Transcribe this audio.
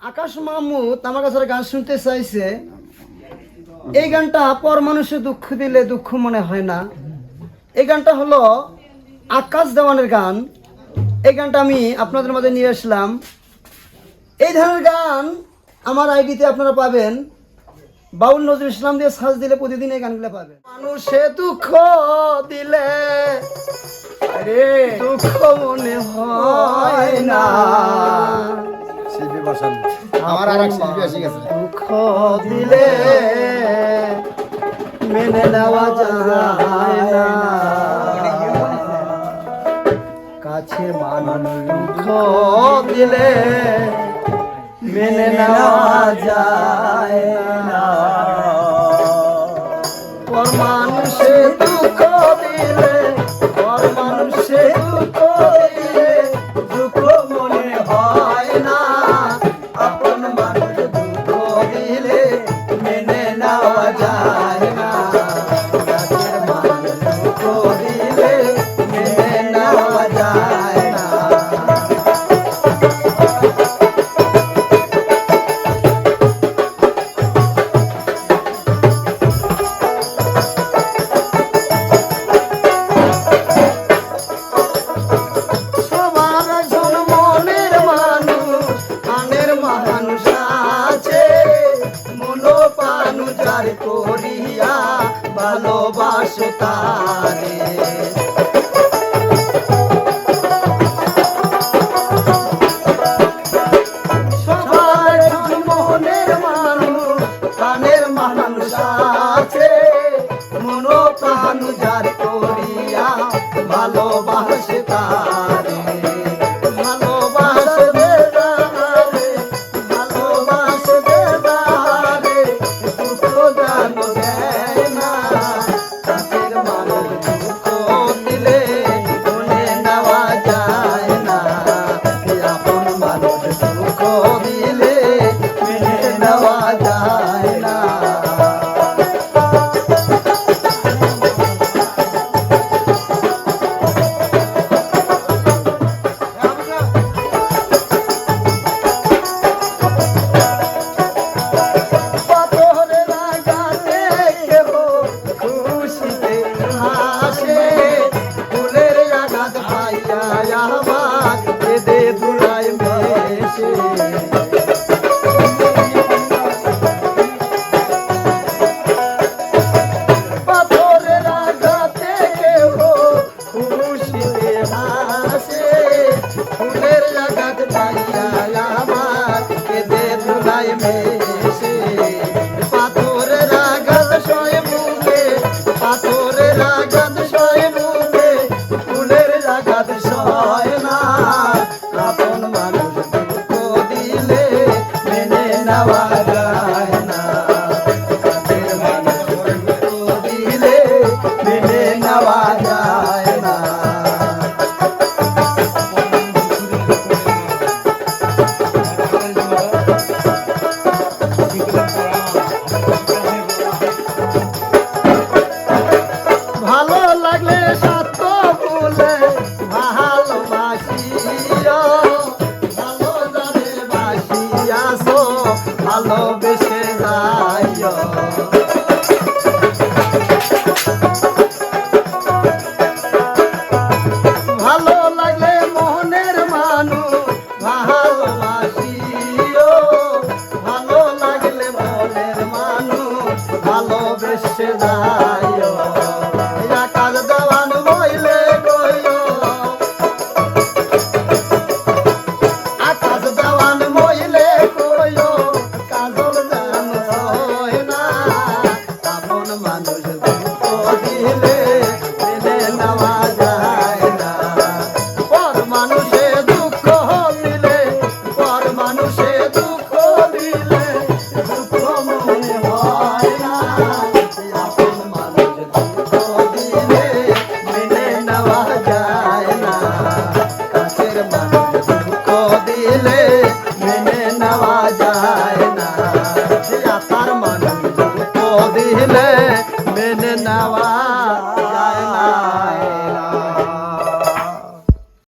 আকাশ মাহমুদ আমার কাছে গান শুনতে চাইছে। এই গানটা পর মানুষে দুঃখ দিলে দুঃখ মনে হয় না। এই গানটা হলো আকাশ দেওয়ানের গান। এই গানটা আমি আপনাদের মাঝে নিয়ে আসলাম। এই ধরনের গান আমার আইডিতে আপনারা পাবেন। বাউল নজরুল ইসলাম দিয়ে সাজ দিলে প্রতিদিন এই গানগুলো পাবেন। মানুষে দুঃখ দিলে আরে দুঃখ মনে হয় না। শিল্পী বসান। আমার আর এক শিল্পী এসে গেছে। দুঃখ দিলে মেনে নেওয়া যায় না। কাছে মানুষ দুঃখ দিলে মেনে নেওয়া যায় না। পর सुतारे মেনে নেওয়া যায় না কাছের মানুষ আসে दिहले